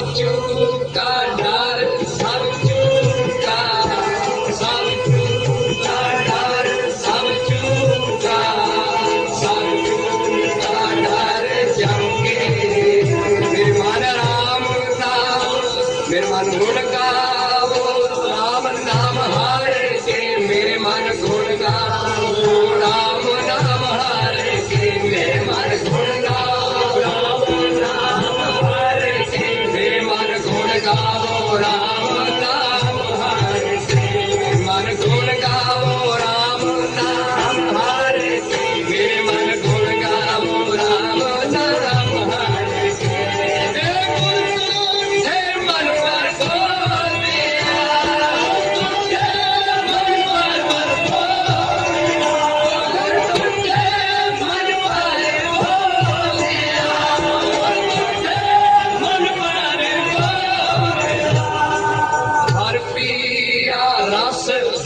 ਸਭ ਝੂਠਾ ਡਰ ਸਭ ਝੂਠਾ ਸਭ nasceu